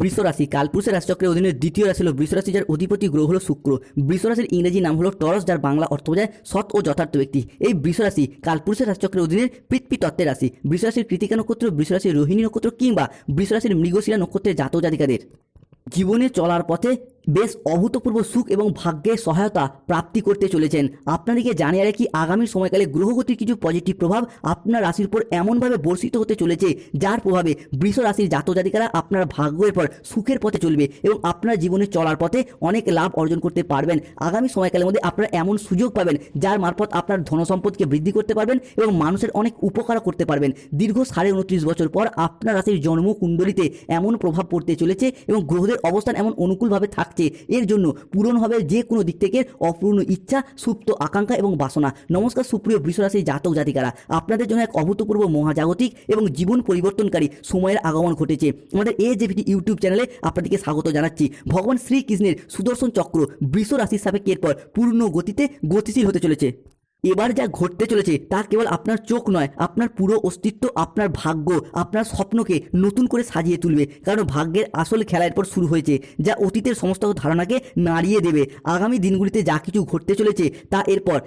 বৃষ রাশি কালপুরুষের রাশিচক্রের অধীনে দ্বিতীয় রাশি হল বৃষ যার অধিপতি গ্রহ হল শুক্র। বৃষ ইংরেজি নাম হলো টরস, যার বাংলা অর্থ বোঝায় সৎ ও যথার্থ ব্যক্তি। এই বৃষ রাশি কালপুরুষের রাশিচক্রের অধীনে পৃথ্বী তত্ত্বের রাশি। বৃষ কৃতিকা নক্ষত্র বৃষ রোহিণী নক্ষত্র কিংবা বৃষ রাশির মৃগশিলা নক্ষত্রের জাতক জাতিকাদের জীবনে চলার পথে বেশ অভূতপূর্ব সুখ এবং ভাগ্যের সহায়তা প্রাপ্তি করতে চলেছেন। আপনাদেরকে জানিয়ে রাখি, আগামী সময়কালে গ্রহগতির কিছু পজিটিভ প্রভাব আপনার রাশির উপর এমনভাবে বর্ষিত হতে চলেছে, যার প্রভাবে বৃষ রাশির জাতক জাতিকারা আপনার ভাগ্যের পর সুখের পথে চলবে এবং আপনার জীবনে চলার পথে অনেক লাভ অর্জন করতে পারবেন। আগামী সময়কালের মধ্যে আপনারা এমন সুযোগ পাবেন, যার মারফত আপনার ধনসম্পদকে বৃদ্ধি করতে পারবেন এবং মানুষের অনেক উপকার করতে পারবেন। দীর্ঘ সাড়ে উনত্রিশ বছর পর আপনার রাশির জন্ম কুণ্ডলিতে এমন প্রভাব পড়তে চলেছে এবং গ্রহদের অবস্থান এমন অনুকূলভাবে থাকছে। এর জন্য পূরণ হবে যে কোনো দিক থেকে অপূর্ণ ইচ্ছা, সুপ্ত আকাঙ্ক্ষা এবং বাসনা। নমস্কার, সুপ্রিয় বৃষরাশি জাতক জাতিকারা। আপনাদের জন্য এক অভূতপূর্ব মহাজাগতিক এবং জীবন পরিবর্তনকারী সময়ের আগমন ঘটেছে। আমাদের এ জেভিটি ইউটিউব চ্যানেলে আপনাদেরকে স্বাগত জানাচ্ছি। ভগবান শ্রীকৃষ্ণের সুদর্শন চক্র বৃষ রাশির পর পূর্ণ গতিতে গতিশীল হতে চলেছে। এবার যা ঘটতে চলেছে তা কেবল আপনার চোখ নয়, আপনার পুরো অস্তিত্ব, আপনার ভাগ্য, আপনার স্বপ্নকে নতুন করে সাজিয়ে তুলবে। কারণ ভাগ্যের আসল খেলা এরপর শুরু হয়েছে, যা অতীতের সমস্ত ধারণাকে নাড়িয়ে দেবে। আগামী দিনগুলিতে যা কিছু ঘটতে চলেছে, তা এরপর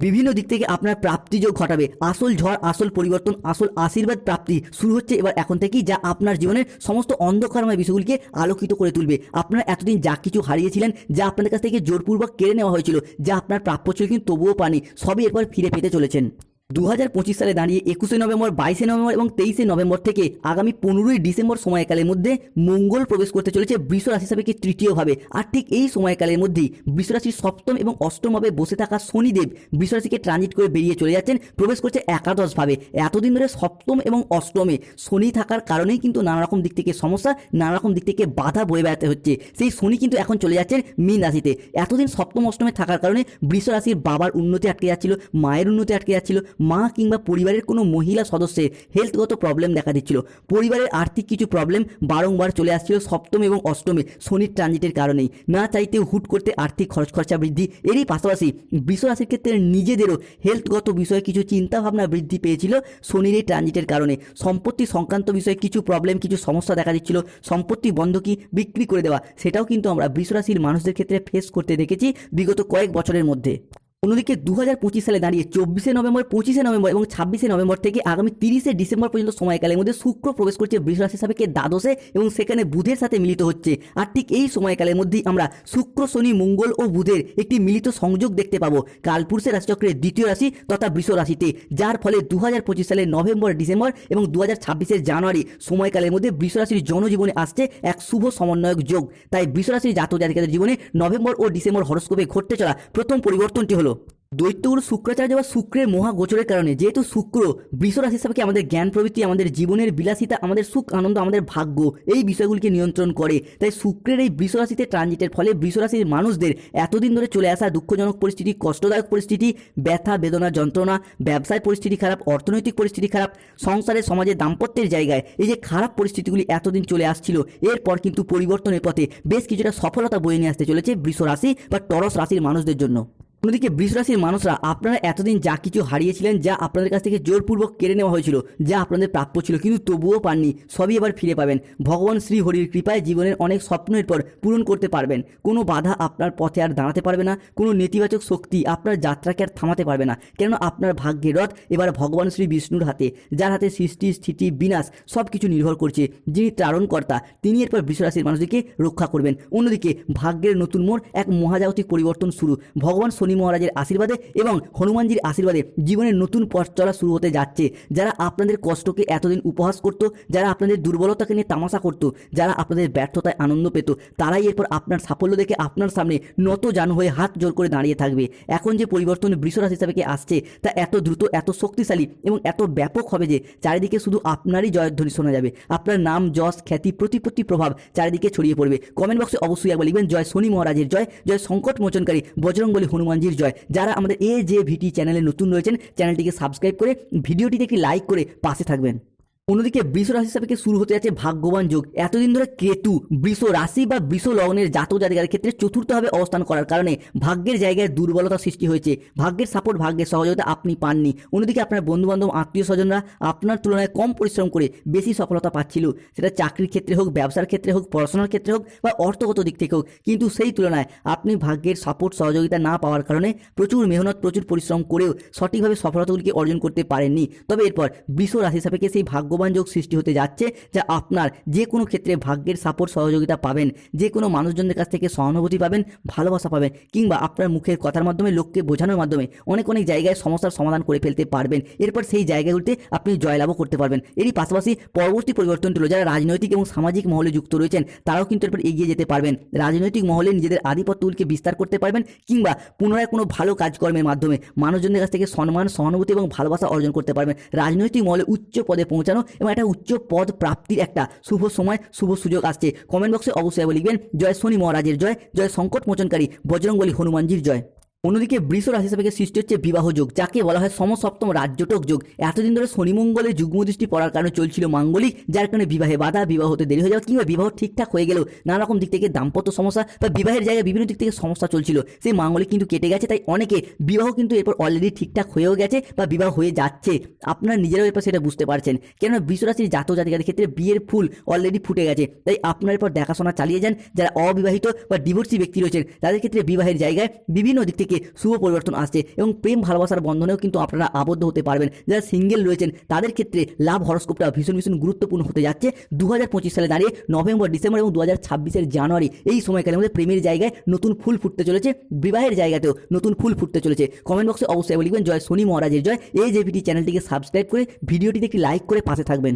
বিভিন্ন দিক থেকে আপনার প্রাপ্তিযোগ ঘটাবে। আসল ঝড়, আসল পরিবর্তন, আসল আশীর্বাদ প্রাপ্তি শুরু হচ্ছে এবার এখন থেকেই, যা আপনার জীবনের সমস্ত অন্ধকারময় বিষয়গুলিকে আলোকিত করে তুলবে। আপনারা এতদিন যা কিছু হারিয়েছিলেন, যা আপনাদের কাছ থেকে জোরপূর্বক কেড়ে নেওয়া হয়েছিল, যা আপনার প্রাপ্য ছিল কিন্তু তবুও পানি সবই এরপর ফিরে পেতে চলেছেন। দু পঁচিশ সালে দাঁড়িয়ে একুশে নভেম্বর, বাইশে নভেম্বর এবং তেইশে নভেম্বর থেকে আগামী পনেরোই ডিসেম্বর সময়কালের মধ্যে মঙ্গল প্রবেশ করতে চলেছে বৃষ রাশি সাপেক্ষে তৃতীয়ভাবে। আর ঠিক এই সময়কালের মধ্যেই বৃষ রাশির সপ্তম এবং অষ্টমভাবে বসে থাকা শনিদেব বৃষ রাশিকে ট্রানজিট করে বেরিয়ে চলে যাচ্ছেন, প্রবেশ করছে একাদশভাবে। এতদিন ধরে সপ্তম এবং অষ্টমে শনি থাকার কারণেই কিন্তু নানা রকম দিক থেকে সমস্যা নানা রকম দিক থেকে বাধা বয়ে বেড়াতে হচ্ছে। সেই শনি কিন্তু এখন চলে যাচ্ছেন মীন রাশিতে। এতদিন সপ্তম, অষ্টমে থাকার কারণে বৃষ রাশির বাবার উন্নতি আটকে যাচ্ছিল, মায়ের উন্নতি আটকে যাচ্ছিল মা কিংবা পরিবারের কোনো মহিলা সদস্যের হেলথগত প্রবলেম দেখা দিচ্ছিল। পরিবারের আর্থিক কিছু প্রবলেম বারংবার চলে আসছিল সপ্তম এবং অষ্টমে শনির ট্রানজিটের কারণেই। না চাইতেও হুট করতে আর্থিক খরচ খরচা বৃদ্ধি। এরই পাশাপাশি বৃষ রাশির ক্ষেত্রে নিজেদেরও হেলথগত বিষয়ে কিছু চিন্তাভাবনা বৃদ্ধি পেয়েছিল শনির এই ট্রানজিটের কারণে। সম্পত্তি সংক্রান্ত বিষয়ে কিছু প্রবলেম কিছু সমস্যা দেখা দিচ্ছিল। সম্পত্তি বন্ধকি বিক্রি করে দেওয়া, সেটাও কিন্তু আমরা বৃষ রাশির মানুষদের ক্ষেত্রে ফেস করতে দেখেছি বিগত কয়েক বছরের মধ্যে। অন্যদিকে দু হাজার পঁচিশ সালে দাঁড়িয়ে চব্বিশে নভেম্বর, পঁচিশে নভেম্বর এবং ছাব্বিশে নভেম্বর থেকে আগামী তিরিশে ডিসেম্বর পর্যন্ত সময়কালের মধ্যে শুক্র প্রবেশ করছে বৃষ রাশি সাপেক্ষে দ্বাদশে এবং সেখানে বুধের সাথে মিলিত হচ্ছে। আর ঠিক এই সময়কালের মধ্যেই আমরা শুক্র, শনি, মঙ্গল ও বুধের একটি মিলিত সংযোগ দেখতে পাবো কালপুরুষের রাশিচক্রের দ্বিতীয় রাশি তথা বৃষ রাশিতে, যার ফলে দু হাজার পঁচিশ সালের নভেম্বর, ডিসেম্বর এবং দু হাজার জানুয়ারি সময়কালের মধ্যে বৃষ রাশির জনজীবনে আসছে এক শুভ সমন্বয়ক যোগ। তাই বৃষ রাশির জাতক জাতিকাদের জীবনে নভেম্বর ও ডিসেম্বর হরস্কোপে ঘটতে চলা প্রথম পরিবর্তনটি হলো দৈত্যগুরু শুক্রাচার্য বা শুক্রের মহাগোচরের কারণে, যেহেতু শুক্র বৃষ রাশি হিসাবে আমাদের জ্ঞান প্রবৃত্তি, আমাদের জীবনের বিলাসিতা, আমাদের সুখ, আনন্দ, আমাদের ভাগ্য, এই বিষয়গুলিকে নিয়ন্ত্রণ করে। তাই শুক্রের এই বৃষ রাশিতে ট্রানজিটের ফলে বৃষ রাশির মানুষদের এতদিন ধরে চলে আসা দুঃখজনক পরিস্থিতি, কষ্টদায়ক পরিস্থিতি, ব্যথা, বেদনা, যন্ত্রণা, ব্যবসায় পরিস্থিতি খারাপ, অর্থনৈতিক পরিস্থিতি খারাপ, সংসারে, সমাজে দাম্পত্যের জায়গায় এই যে খারাপ পরিস্থিতিগুলি এতদিন চলে আসছিল, এরপর কিন্তু পরিবর্তনের পথে বেশ কিছুটা সফলতা বয়ে নিয়ে আসতে চলেছে বৃষ রাশি বা টরস রাশির মানুষদের জন্য। অন্যদিকে বৃষ রাশির মানুষরা, আপনারা এতদিন যা কিছু হারিয়েছিলেন যা আপনাদের কাছ থেকে জোরপূর্বক কেড়ে নেওয়া হয়েছিল, যা আপনাদের প্রাপ্য ছিল, কিন্তু তবুও পাননি, সবই এবার ফিরে পাবেন। ভগবান শ্রী হরির কৃপায় জীবনের অনেক স্বপ্নের পর পূরণ করতে পারবেন। কোনো বাধা আপনার পথে আর দাঁড়াতে পারবে না, কোনো নেতিবাচক শক্তি আপনার যাত্রাকে আর থামাতে পারবে না কেন আপনার ভাগ্যের রথ এবার ভগবান শ্রী বিষ্ণুর হাতে, যার হাতে সৃষ্টি, স্থিতি, বিনাশ সব কিছু নির্ভর করছে, যিনি ত্রাণকর্তা, তিনি এরপর বৃষরাশির মানুষদেরকে রক্ষা করবেন। অন্যদিকে ভাগ্যের নতুন মোড় এক মহাজাগতিক পরিবর্তন শুরু, ভগবান শনি মহারাজের আশীর্বাদে এবং হনুমানজির আশীর্বাদে জীবনের নতুন পথ চলা শুরু হতে যাচ্ছে। যারা আপনাদের কষ্টকে এতদিন উপহাস করত, যারা আপনাদের দুর্বলতাকে নিয়ে তামাশা করত, যারা আপনাদের ব্যর্থতায় আনন্দ পেত, তারাই এরপর আপনার সাফল্য দেখে আপনার সামনে নত জানু হয়ে হাত জোর করে দাঁড়িয়ে থাকবে। এখন যে পরিবর্তন বৃষরাজ হিসাবে আসছে, তা এত দ্রুত, এত শক্তিশালী এবং এত ব্যাপক হবে যে চারিদিকে শুধু আপনারই জয়ধ্বনি শোনা যাবে। আপনার নাম, যশ, খ্যাতি, প্রতিপত্তি, প্রভাব চারিদিকে ছড়িয়ে পড়বে। কমেন্ট বক্সে অবশ্যই একবার লিখবেন, জয় শনি মহারাজের জয় জয় সংকট মোচনকারী, বজরংবলী হনুমানজির জয়। যারা আমাদের এ যে ভিটি চ্যানেলে নতুন রয়েছেন, চ্যানেলটিকে সাবস্ক্রাইব করে, ভিডিওটিতে একটি লাইক করে পাশে থাকবেন। অন্যদিকে বৃষ রাশি সাপেক্ষে শুরু হতে যাচ্ছে ভাগ্যবান যোগ? এতদিন ধরে কেতু, বৃষ রাশি বা বৃষ লগ্নের জাতক জাতিকার ক্ষেত্রে চতুর্থভাবে অবস্থান করার কারণে ভাগ্যের জায়গায় দুর্বলতা সৃষ্টি হয়েছে। ভাগ্যের সাপোর্ট ভাগ্যের সহযোগিতা আপনি পাননি। অন্যদিকে আপনার বন্ধু বান্ধব আত্মীয় স্বজনরা আপনার তুলনায় কম পরিশ্রম করে বেশি সফলতা পাচ্ছিল। সেটা চাকরির ক্ষেত্রে হোক, ব্যবসার ক্ষেত্রে হোক, পড়াশোনার ক্ষেত্রে হোক বা অর্থগত দিক থেকে হোক। কিন্তু সেই তুলনায় আপনি ভাগ্যের সাপোর্ট সহযোগিতা না পাওয়ার কারণে প্রচুর মেহনত, প্রচুর পরিশ্রম করেও সঠিকভাবে সফলতাগুলিকে অর্জন করতে পারেননি। তবে এরপর বৃষ রাশি সাপেক্ষে সেই ভাগ্যবান যোগ সৃষ্টি হতে যাচ্ছে, যা আপনার যে কোনো ক্ষেত্রে ভাগ্যের সাপোর্ট সহযোগিতা পাবেন। যে কোনো মানুষজনদের কাছ থেকে সহানুভূতি পাবেন, ভালোবাসা পাবেন, কিংবা আপনার মুখের কথার মাধ্যমে, লোককে বোঝানোর মাধ্যমে অনেক অনেক জায়গায় সমস্যার সমাধান করে ফেলতে পারবেন। এরপর সেই জায়গাগুলিতে আপনি জয়লাভও করতে পারবেন। এরই পাশাপাশি পরবর্তী পরিবর্তনটি হলো যারা রাজনৈতিক এবং সামাজিক মহলে যুক্ত রয়েছেন, তারাও কিন্তু এরপর এগিয়ে যেতে পারবেন। রাজনৈতিক মহলে নিজেদের আধিপত্যগুলিকে বিস্তার করতে পারবেন, কিংবা পুনরায় কোনো ভালো কাজকর্মের মাধ্যমে মানুষজনের কাছ থেকে সম্মান, সহানুভূতি এবং ভালোবাসা অর্জন করতে পারবেন। রাজনৈতিক মহলে উচ্চ পদে পৌঁছানো এবং একটা উচ্চ পদ প্রাপ্তির একটা শুভ সময়, শুভ সুযোগ আসছে। কমেন্ট বক্সে অবশ্যই লিখবেন, জয় শনি মহারাজের জয় জয় সংকট মোচনকারী বজরঙ্গলী হনুমানজির জয়। অন্যদিকে বৃষ রাশি হিসাবে সৃষ্টি হচ্ছে বিবাহ যোগ, যাকে বলা হয় সমসপ্তম রাজ্যটক যোগ। এতদিন ধরে শনিমঙ্গলে যুগ্ম দৃষ্টি পড়ার কারণে চলছিল মাঙ্গলিক, যার কারণে বিবাহে বাধা, বিবাহ হতে দেরি হয়ে যাওয়া কিংবা বিবাহ ঠিকঠাক হয়ে গেলেও নানা রকম দিক থেকে দাম্পত্য সমস্যা বা বিবাহের জায়গায় বিভিন্ন দিক থেকে সমস্যা চলছিল। সেই মাঙ্গলিক কিন্তু কেটে গেছে, তাই অনেকে বিবাহ কিন্তু এরপর অলরেডি ঠিকঠাক হয়েও গেছে বা বিবাহ হয়ে যাচ্ছে। আপনারা নিজেরাও এরপর সেটা বুঝতে পারছেন। কেননা বৃষ রাশির জাতক জাতিকাদের ক্ষেত্রে বিয়ের ফুল অলরেডি ফুটে গেছে, তাই আপনার এরপর দেখাশোনা চালিয়ে যান। যারা অবিবাহিত বা ডিভোর্সি ব্যক্তি রয়েছেন, তাদের ক্ষেত্রে বিবাহের জায়গায় বিভিন্ন দিক থেকে শুভ পরিবর্তন আসছে এবং প্রেম, ভালোবাসার বন্ধনেও কিন্তু আপনারা আবদ্ধ হতে পারবেন। যারা সিঙ্গেল রয়েছেন, তাদের ক্ষেত্রে লাভ হরস্কোপটা ভীষণ ভীষণ গুরুত্বপূর্ণ হতে যাচ্ছে। দু হাজার পঁচিশ সালে দাঁড়িয়ে নভেম্বর, ডিসেম্বর এবং দু হাজার জানুয়ারি এই সময়কালের মধ্যে প্রেমের জায়গায় নতুন ফুল ফুটতে চলেছে। বিবাহের জায়গাতেও নতুন ফুল ফুটতে চলেছে। কমেন্ট বক্সে অবশ্যই লিখবেন। জয় শনি মহারাজের জয়। এই ভিডি চ্যানেলটিকে সাবস্ক্রাইব করে ভিডিওটিতে একটি লাইক করে পাশে থাকবেন।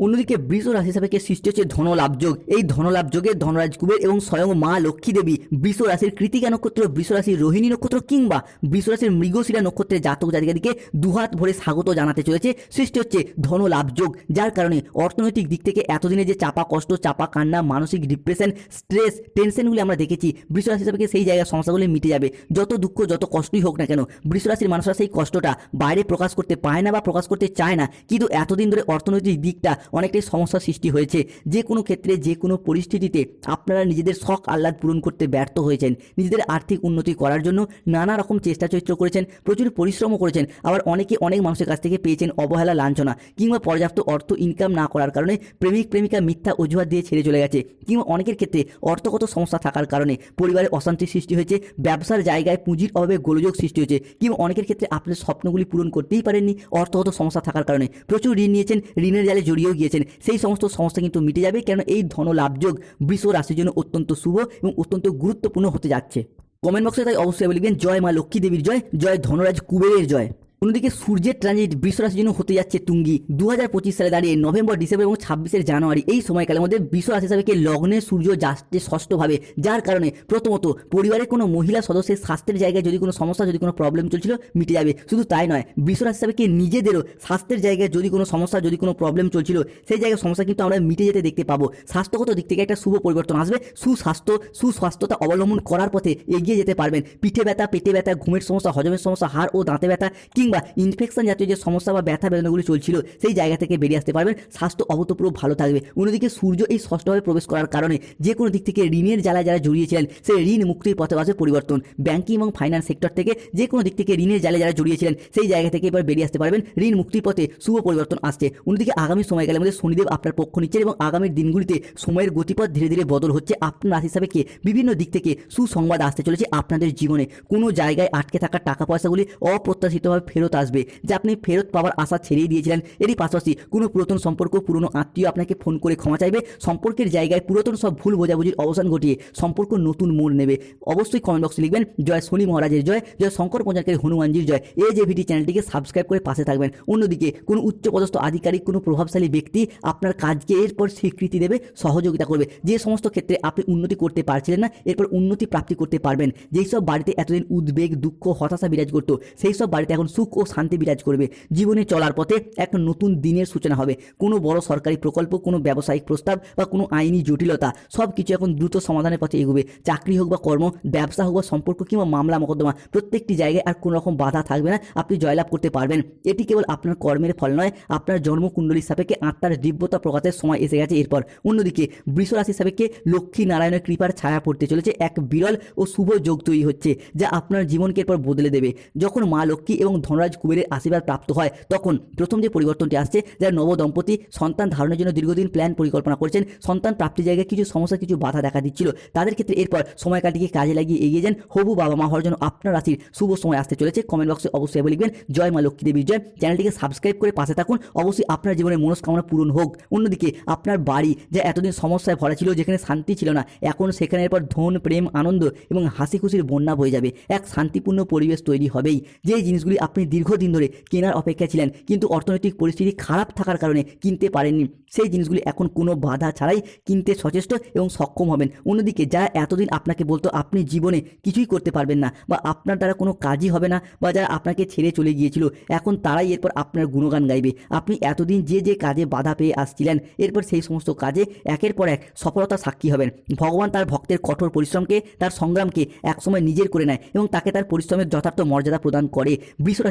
অন্যদিকে বৃষ রাশি সাপেক্ষে সৃষ্টি হচ্ছে ধনলাভ যোগ। এই ধনলাভ যোগে ধনরাজ কুবের এবং স্বয়ং মা লক্ষ্মী দেবী বৃষ রাশির কৃতিকা নক্ষত্র, বৃষ রাশির রোহিণী নক্ষত্র কিংবা বৃষ রাশির মৃগশিরা নক্ষত্রের জাতক জাতিকাদিকে দুহাত ভরে স্বাগত জানাতে চলেছে। সৃষ্টি হচ্ছে ধনলাভ যোগ, যার কারণে অর্থনৈতিক দিক থেকে এতদিনে যে চাপা কষ্ট, চাপা কান্না, মানসিক ডিপ্রেশন, স্ট্রেস, টেনশনগুলি আমরা দেখেছি, বৃষ রাশি সাপেক্ষে সেই জায়গায় সমস্যাগুলি মিটে যাবে। যত দুঃখ, যত কষ্টই হোক না কেন, বৃষ রাশির মানুষরা সেই কষ্টটা বাইরে প্রকাশ করতে পায় না বা প্রকাশ করতে চায় না। কিন্তু এতদিন ধরে অর্থনৈতিক দিকটা অনেকটাই সমস্যার সৃষ্টি হয়েছে। যে কোনো ক্ষেত্রে, যে কোনো পরিস্থিতিতে আপনারা নিজেদের শখ আহ্লাদ পূরণ করতে ব্যর্থ হয়েছেন। নিজেদের আর্থিক উন্নতি করার জন্য নানা রকম চেষ্টা চরিত্র করেছেন, প্রচুর পরিশ্রমও করেছেন। আবার অনেকে অনেক মানুষের কাছ থেকে পেয়েছেন অবহেলা, লাঞ্ছনা কিংবা পর্যাপ্ত অর্থ ইনকাম না করার কারণে প্রেমিক, প্রেমিকা মিথ্যা অজুহাত দিয়ে ছেড়ে চলে গেছে কিংবা অনেকের ক্ষেত্রে অর্থগত সমস্যা থাকার কারণে পরিবারে অশান্তির সৃষ্টি হয়েছে, ব্যবসার জায়গায় পুঁজির অভাবে গোলযোগ সৃষ্টি হয়েছে কিংবা অনেকের ক্ষেত্রে আপনার স্বপ্নগুলি পূরণ করতেই পারেননি, অর্থগত সমস্যা থাকার কারণে। প্রচুর ঋণ নিয়েছেন, ঋণের জালে জড়িয়েও গিয়েছেন। সেই সমস্ত সমস্যা কিন্তু মিটে যাবে কেন এই ধন লাভযোগ বৃষ রাশির জন্য অত্যন্ত শুভ এবং অত্যন্ত গুরুত্বপূর্ণ হতে যাচ্ছে। কমেন্ট বক্সে তাই অবশ্যই লিখবেন জয় মা লক্ষ্মী দেবীর জয় জয় ধনরাজ কুবেরের জয়। অন্যদিকে সূর্যের ট্রানজিট বৃষরাশির জন্য হতে যাচ্ছে তুঙ্গি। দু হাজার পঁচিশ সালে দাঁড়িয়ে নভেম্বর, ডিসেম্বর এবং ছাব্বিশের জানুয়ারি এই সময়কালের মধ্যে বৃষরাশি হিসাবে লগ্নে সূর্য যাচ্ছে ষষ্ঠভাবে, যার কারণে প্রথমত পরিবারের কোনো মহিলা সদস্যের স্বাস্থ্যের জায়গায় যদি কোনো সমস্যা, যদি কোনো প্রবলেম চলছিল, মিটে যাবে। শুধু তাই নয় বৃষরাশি হিসাবে নিজেদেরও স্বাস্থ্যের জায়গায় যদি কোনো সমস্যা, যদি কোনো প্রবলেম চলছিল, সেই জায়গায় সমস্যা কিন্তু আমরা মিটে যেতে দেখতে পাবো। স্বাস্থ্যগত দিক থেকে একটা শুভ পরিবর্তন আসবে। সুস্বাস্থ্য, সুস্বাস্থ্যতা অবলম্বন করার পথে এগিয়ে যেতে পারবেন। পিঠে ব্যথা, পেটে ব্যথা, ঘুমের সমস্যা, হজমের সমস্যা, হাড় ও দাঁতে ব্যথা কিংবা ইনফেকশন জাতীয় যে সমস্যা বা ব্যথা বেদনাগুলি চলছিল, সেই জায়গা থেকে বেরিয়ে আসতে পারবেন। স্বাস্থ্য অভূতপূর্ব ভালো থাকবে। অন্যদিকে সূর্য এই ষষ্ঠভাবে প্রবেশ করার কারণে যে কোনো দিক থেকে ঋণের জ্বালায় যারা জড়িয়েছিলেন, সেই ঋণ মুক্তির পথে আসবে পরিবর্তন। ব্যাংকিং এবং ফাইন্যান্স সেক্টর থেকে যে কোনো দিক থেকে ঋণের জালে যারা জড়িয়েছিলেন, সেই জায়গা থেকে এবার বেরিয়ে আসতে পারবেন। ঋণ মুক্তির পথে শুভ পরিবর্তন আসছে। অন্যদিকে আগামী সময়কালের মধ্যে শনিদেব আপনার পক্ষ নিচ্ছেন এবং আগামীর দিনগুলিতে সময়ের গতিপথ ধীরে ধীরে বদল হচ্ছে। আপনার রাশি হিসাবে কে বিভিন্ন দিক থেকে সুসংবাদ আসতে চলেছে আপনাদের জীবনে। কোনো জায়গায় আটকে থাকা টাকা পয়সাগুলি অপ্রত্যাশিতভাবে ফেরত আসবে, যা আপনি ফেরত পাওয়ার আশা ছেড়েই দিয়েছিলেন। এরই পাশাপাশি কোনো পুরাতন সম্পর্ক, পুরনো আত্মীয় আপনাকে ফোন করে ক্ষমা চাইবে। সম্পর্কের জায়গায় পুরাতন সব ভুল বোঝাবুঝির অবসান ঘটিয়ে সম্পর্ক নতুন মোড় নেবে। অবশ্যই কমেন্ট বক্সে লিখবেন, জয় শনি মহারাজের জয় জয় শঙ্কর পঞ্চাকের হনুমানজির জয়। এই যে ভিডি চ্যানেলটিকে সাবস্ক্রাইব করে পাশে থাকবেন। অন্যদিকে কোনো উচ্চপদস্থ আধিকারিক, কোনো প্রভাবশালী ব্যক্তি আপনার কাজকে এরপর স্বীকৃতি দেবে, সহযোগিতা করবে। যে সমস্ত ক্ষেত্রে আপনি উন্নতি করতে পারছিলেন না, এরপর উন্নতি প্রাপ্তি করতে পারবেন। যেই সব বাড়িতে এতদিন উদ্বেগ, দুঃখ, হতাশা বিরাজ করতো, সেই সব বাড়িতে এখন সুখ সুখ ও শান্তি বিরাজ করবে। জীবনে চলার পথে এক নতুন দিনের সূচনা হবে। কোনো বড় সরকারি প্রকল্প, কোনো ব্যবসায়িক প্রস্তাব বা কোনো আইনি জটিলতা সব কিছু এখন দ্রুত সমাধানের পথে এগোবে। চাকরি হোক বা কর্ম, ব্যবসা হোক বা সম্পর্ক কিংবা মামলা মোকদ্দমা, প্রত্যেকটি জায়গায় আর কোনো রকম বাধা থাকবে না। আপনি জয়লাভ করতে পারবেন। এটি কেবল আপনার কর্মের ফল নয়, আপনার জন্মকুণ্ডলীর সাপেক্ষে আত্মার দিব্যতা প্রকাশের সময় এসে গেছে এরপর। অন্যদিকে বৃষ রাশির সাপেক্ষে লক্ষ্মী নারায়ণের কৃপার ছায়া পড়তে চলেছে। এক বিরল ও শুভ যোগ তৈরি হচ্ছে, যা আপনার জীবনকে এরপর বদলে দেবে। যখন মা লক্ষ্মী এবং ধনরাজ কুবেরের আশীর্বাদ প্রাপ্ত হয়। তখন প্রথম যে পরিবর্তনটি আসছে যারা নব দম্পতি সন্তান ধারণের জন্য দীর্ঘদিন প্ল্যান পরিকল্পনা করছেন, সন্তান প্রাপ্তির জায়গায় কিছু সমস্যা, কিছু বাধা দেখা দিচ্ছিল। তাদের ক্ষেত্রে এরপর সময়কালটিকে কাজে লাগিয়ে এগিয়ে যান। হবু বাবা মা হওয়ার জন্য আপনার রাশির শুভ সময় আসতে চলেছে। কমেন্ট বক্সে অবশ্যই লিখবেন, জয় মা লক্ষ্মী দেবীর জয়। চ্যানেলটিকে সাবস্ক্রাইব করে পাশে থাকুন। অবশ্যই আপনার জীবনের মনস্কামনা পূরণ হোক। অন্যদিকে আপনার বাড়ি, যা এতদিন সমস্যায় ভরা ছিল, যেখানে শান্তি ছিল না, এখন সেখানে এরপর ধন, প্রেম, আনন্দ এবং হাসি খুশির বন্যা বয়ে যাবে। এক শান্তিপূর্ণ পরিবেশ তৈরি হবেই। যে জিনিসগুলি আপনি দীর্ঘদিন ধরে কেনার অপেক্ষা ছিলেন, কিন্তু অর্থনৈতিক পরিস্থিতি খারাপ থাকার কারণে কিনতে পারেননি। সেই জিনিসগুলি এখন কোনো বাধা ছাড়াই কিনতে সচেষ্ট এবং সক্ষম হবেন। অন্যদিকে, যা এতদিন আপনাকে বলতো, আপনি জীবনে কিছুই করতে পারবেন না বা আপনার দ্বারা কোনো কাজই হবে না বা যারা আপনাকে ছেড়ে চলে গিয়েছিল, এখন তারাই এরপর আপনার গুণগান গাইবে। আপনি এতদিন যে যে কাজে বাধা পেয়ে আসছিলেন, এরপর সেই সমস্ত কাজে একের পর এক সফলতা সাক্ষী হবেন। ভগবান তার ভক্তের কঠোর পরিশ্রমকে, তার সংগ্রামকে একসময় নিজের করে নেয় এবং তাকে তার পরিশ্রমের যথার্থ মর্যাদা প্রদান করে।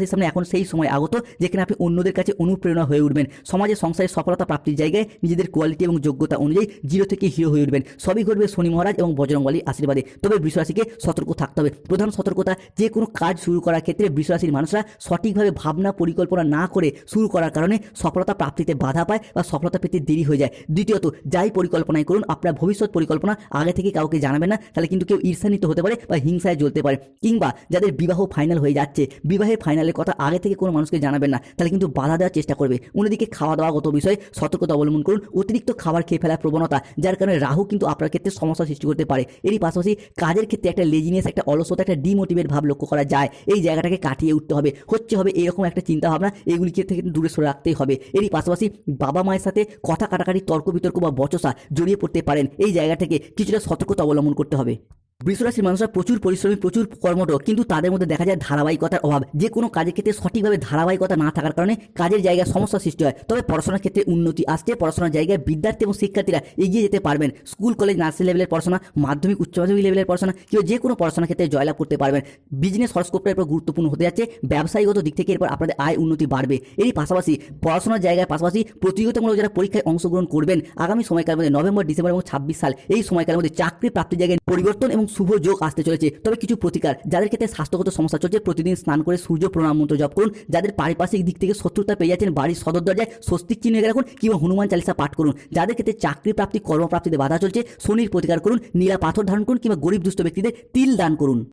বিশ্বরাশির সামনে এখন সেই সময় আগত, যেখানে আপনি অন্যদের কাছে অনুপ্রেরণা হয়ে উঠবেন। সমাজে সংসারে সফলতা প্রাপ্তির জায়গায় নিজেদের কোয়ালিটি এবং যোগ্যতা অনুযায়ী জিরো থেকে হিরো হয়ে উঠবেন। সবই ঘটবে শনি মহারাজ এবং বজরংবলীর আশীর্বাদে। তবে বৃষরাশিকে সতর্ক থাকতে হবে। প্রধান সতর্কতা, যে কোনো কাজ শুরু করার ক্ষেত্রে বৃষরাশির মানুষরা সঠিকভাবে ভাবনা পরিকল্পনা না করে শুরু করার কারণে সফলতা প্রাপ্তিতে বাধা পায় বা সফলতা পেতে দেরি হয়ে যায়। দ্বিতীয়ত, যাই পরিকল্পনাই করুন, আপনার ভবিষ্যৎ পরিকল্পনা আগে থেকে কাউকে জানাবেন না, তাহলে কিন্তু কেউ ঈর্ষান্বিত হতে পারে বা হিংসায় জ্বলতে পারে। কিংবা যাদের বিবাহ ফাইনাল হয়ে যাচ্ছে, বিবাহের ফাইনালের কথা আগে থেকে কোনো মানুষকে জানাবেন না, তাহলে কিন্তু বাধা দেওয়ার চেষ্টা করবে। অন্যদিকে খাওয়া দাওয়াগত বিষয়ে সতর্কতা অবলম্বন করুন, অতিরিক্ত খাবার খেয়ে ফেলার প্রবণতা, যার কারণে রাহু কিন্তু আপনার ক্ষেত্রে সমস্যা সৃষ্টি করতে পারে। এরই পাশাপাশি কাজের ক্ষেত্রে একটা লেজিনেস একটা অলসতা, একটা ডিমোটিভেট ভাব লক্ষ্য করা যায়। এই জায়গাটাকে কাটিয়ে উঠতে হবে। হচ্ছে হবে এরকম একটা চিন্তা ভাবনা এগুলিকে থেকে দূরে সরে রাখতেই হবে। এরই পাশাপাশি বাবা মায়ের সাথে কথা কাটাকাটি, তর্ক বিতর্ক বা বচসা জড়িয়ে পড়তে পারেন। এই জায়গা থেকে কিছুটা সতর্কতা অবলম্বন করতে হবে। বৃষরাশির মানুষরা প্রচুর পরিশ্রমী, প্রচুর কর্মঠ কিন্তু তাদের মধ্যে দেখা যায় ধারাবাহিকতার অভাব। যে কোনো কাজের ক্ষেত্রে সঠিকভাবে ধারাবাহিকতা না থাকার কারণে কাজের জায়গায় সমস্যা সৃষ্টি হয়। তবে পড়াশোনার ক্ষেত্রে উন্নতি আসছে। পড়াশোনার জায়গায় বিদ্যার্থী এবং শিক্ষার্থীরা এগিয়ে যেতে পারবেন। স্কুল, কলেজ, নার্সারি লেভেলের পড়াশোনা, মাধ্যমিক, উচ্চ মাধ্যমিক লেভেলের পড়াশোনা, কিংবা যে কোনো পড়াশোনার ক্ষেত্রে জয়লাভ করতে পারবেন। বিজনেস হরস্কোপটা এরপর গুরুত্বপূর্ণ হতে যাচ্ছে। ব্যবসায়ীগত দিক থেকে এরপর আপনাদের আয় উন্নতি বাড়বে। এরই পাশাপাশি পড়াশোনার জায়গায় পাশাপাশি প্রতিযোগিতামূলক যারা পরীক্ষায় অংশগ্রহণ করবেন, আগামী সময়কালের মধ্যে নভেম্বর, ডিসেম্বর এবং ছাব্বিশ সাল, এই সময়কালের মধ্যে চাকরি প্রাপ্তির জায়গায় পরিবর্তন এবং শুভ যোগ আসতে চলেছে। তবে কিছু প্রতিকার, যাদের ক্ষেত্রে স্বাস্থ্যগত সমস্যা চলছে, প্রতিদিন স্নান করে সূর্য প্রণাম মন্ত্র জপ করুন। যাদের পারিপার্শ্বিক দিক থেকে শত্রুতা পেয়ে যাচ্ছেন, বাড়ির সদর দরজায় স্বস্তিক চিহ্ন এঁকে রাখুন কিংবা হনুমান চালিসা পাঠ করুন। যাদের ক্ষেত্রে চাকরি প্রাপ্তি, কর্মপ্রাপ্তিতে বাধা চলছে, শনির প্রতিকার করুন, নীলা পাথর ধারণ করুন কিংবা গরিব দুষ্ট ব্যক্তিদের তিল দান করুন।